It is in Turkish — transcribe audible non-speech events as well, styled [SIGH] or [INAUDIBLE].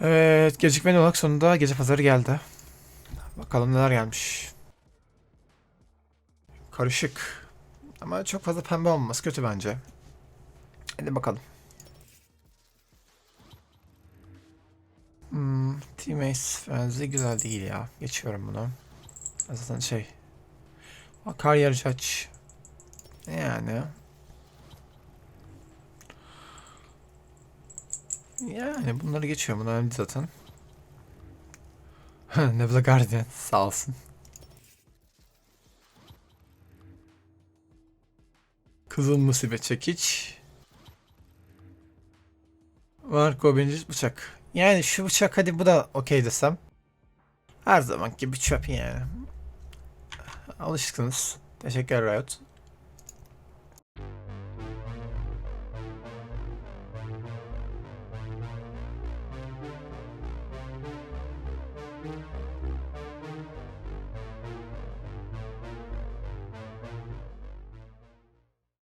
Evet, gecikmeli olarak sonunda gece pazarı geldi. Bakalım neler gelmiş. Karışık. Ama çok fazla pembe olmaması kötü bence. Hadi bakalım. Hmm, Teammates Frenzy güzel değil ya. Geçiyorum bunu. Zaten şey. Kar yarıcı aç. Yani. Yani bunları geçiyorum. Bunlar önemli zaten. [LAUGHS] Nebula Guardian sağ olsun. Kızıl musibet çekiç. Var birinci bıçak. Yani şu bıçak hadi bu da okey desem. Her zamanki bir çöp yani. Alıştınız. Teşekkür Riot.